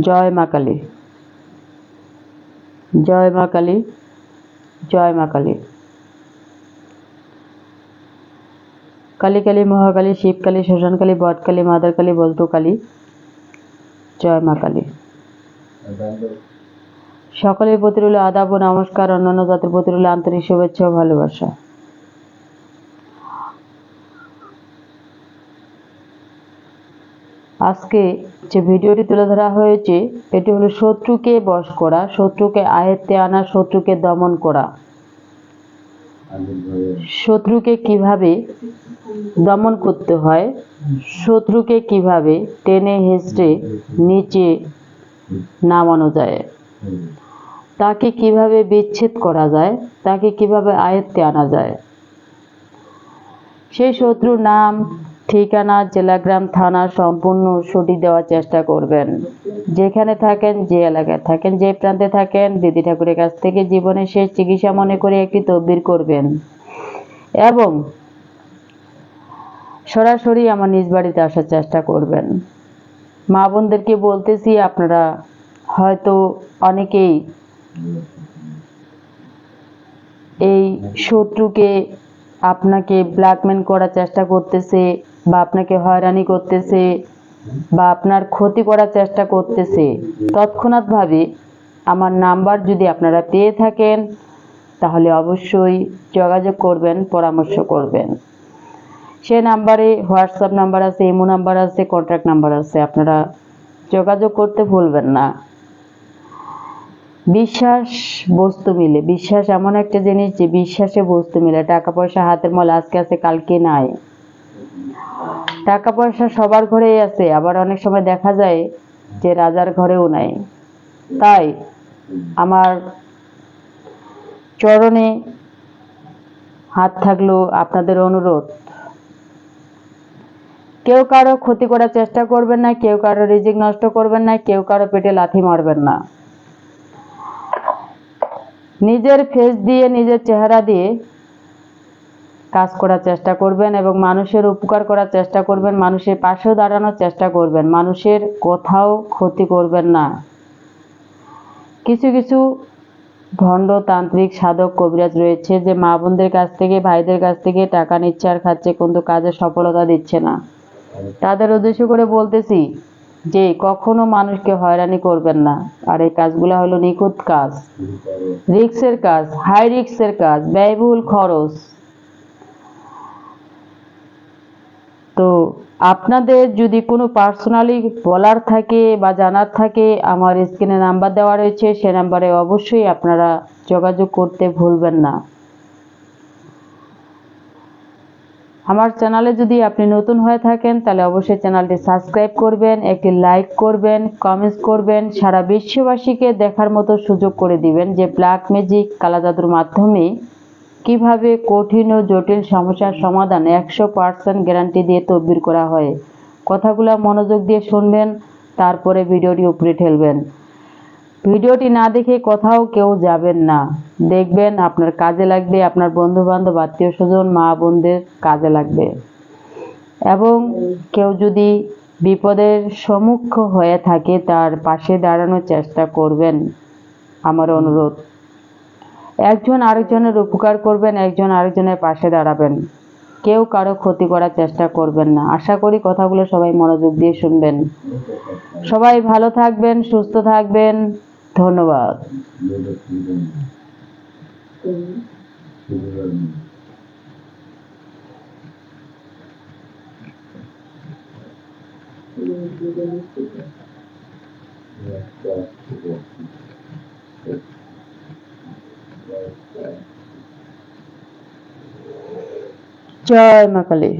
জয় মা কালী। জয় মা কালী, জয় মা কালী। কালী কালী মহাকালী শিবকালী শ্মশানকালী বটকালী মাদার কালী বলতো কালী। জয় মা কালী। সকলের প্রতি রইল আদাব ও নমস্কার, অন্যান্য জাতির প্রতি রইল আন্তরিক শুভেচ্ছা ও ভালোবাসা। আজকে যে ভিডিওটি তুলে ধরা হয়েছে, এটি হলো শত্রুকে বশ করা, শত্রুকে আয়ত্তে আনা, শত্রুকে দমন করা। শত্রুকে কীভাবে দমন করতে হয়? শত্রুকে কীভাবে টেনে হেঁচড়ে নিচে নামানো যায়? তাকে কীভাবে বিচ্ছেদ করা যায়? তাকে কীভাবে আয়ত্তে আনা যায়? সেই শত্রুর নাম ঠিকানা জেলা গ্রাম থানা সম্পূর্ণ সঠিক দেওয়ার চেষ্টা করবেন। যেখানে থাকেন যে এলাকায় থাকেন, যে প্রান্তে থাকেন, দিদি ঠাকুরের কাছ থেকে জীবনের শেষ চিকিৎসা মনে করে একটি তদবির করবেন। এবং সরাসরি আমার নিজ বাড়িতে আসার চেষ্টা করবেন। মা বোনদেরকে বলতেছি, আপনারা হয়তো অনেকেই এই শত্রুকে আপনাকে ব্ল্যাকমেল করার চেষ্টা করতেছে বা আপনাকে হয়রানি করতেছে বা আপনার ক্ষতি করার চেষ্টা করতেছে তৎক্ষণাৎভাবে আমার নাম্বার যদি আপনারা পেয়ে থাকেন, তাহলে অবশ্যই যোগাযোগ করবেন, পরামর্শ করবেন। সে নাম্বারে হোয়াটসঅ্যাপ নাম্বার আছে, ইমো নাম্বার আছে, কন্ট্যাক্ট নাম্বার আছে, আপনারা যোগাযোগ করতে ভুলবেন না। বিশ্বাস বস্তু মিলে, বিশ্বাস এমন একটা জিনিস যে বিশ্বাসে বস্তু মিলে, টাকা পয়সা হাতের মল আজকে আছে, কালকে নাই। টাকা পয়সা সবার ঘরেই আছে। আবার অনেক সময় দেখা যায় যে রাজার ঘরেও নাই। তাই আমার চরণে হাত থাকল আপনাদের অনুরোধ। কেউ কারও ক্ষতি করার চেষ্টা করবেন না, কেউ কারও রিজিক নষ্ট করবেন না, কেউ কারও পেটে লাথি মারবেন না। নিজের ফেস দিয়ে, নিজের চেহারা দিয়ে কাজ করার চেষ্টা করবেন এবং মানুষের উপকার করার চেষ্টা করবেন, মানুষের পাশেও দাঁড়ানোর চেষ্টা করবেন, মানুষের কোথাও ক্ষতি করবেন না। কিছু কিছু ভণ্ড তান্ত্রিক সাধক কবিরাজ রয়েছে যে মা বোনদের কাছ থেকে, ভাইদের কাছ থেকে টাকা নিচ্ছে আর খাচ্ছে, কিন্তু কাজে সফলতা দিচ্ছে না। তাদের উদ্দেশ্য করে বলতেছি যে কখনো মানুষকে হয়রানি করবেন না। আর এই কাজগুলো হলো নিখুঁত কাজ। রিক্সের কাজ, হাই রিক্সের কাজ, ব্যয়বহুল খরচ। তো আপনাদের যদি কোনো পার্সোনালি বলার থাকে বা জানার থাকে, আমার স্ক্রিনে নাম্বার দেওয়া রয়েছে, সে নাম্বারে অবশ্যই আপনারা যোগাযোগ করতে ভুলবেন না। আমার চ্যানেলে যদি আপনি নতুন হয়ে থাকেন, তাহলে অবশ্যই চ্যানেলটি সাবস্ক্রাইব করবেন, একটি লাইক করবেন কমেন্টস করবেন, সারা বিশ্ববাসীকে দেখার মতো সুযোগ করে দিবেন যে ব্ল্যাক ম্যাজিক কালা জাদুর মাধ্যমে কীভাবে কঠিন ও জটিল সমস্যার সমাধান একশো পার্সেন্ট গ্যারান্টি দিয়ে তদবির করা হয়? কথাগুলো মনোযোগ দিয়ে শুনবেন, তারপরে ভিডিওটি উপরে ঠেলবেন। ভিডিওটি না দেখে কোথাও কেউ যাবেন না। দেখবেন আপনার কাজে লাগবে, আপনার বন্ধু বান্ধব আত্মীয় স্বজন মা বোনদের কাজে লাগবে। এবং কেউ যদি বিপদের সম্মুখ হয়ে থাকে, তার পাশে দাঁড়ানোর চেষ্টা করবেন। আমার অনুরোধ। একজন আরেকজনের উপকার করবেন, একজন আরেকজনের পাশে দাঁড়াবেন। কেউ কারও ক্ষতি করার চেষ্টা করবেন না। আশা করি কথাগুলো সবাই মনোযোগ দিয়ে শুনবেন। সবাই ভালো থাকবেন, সুস্থ থাকবেন। ধন্যবাদ। জয় মা কালী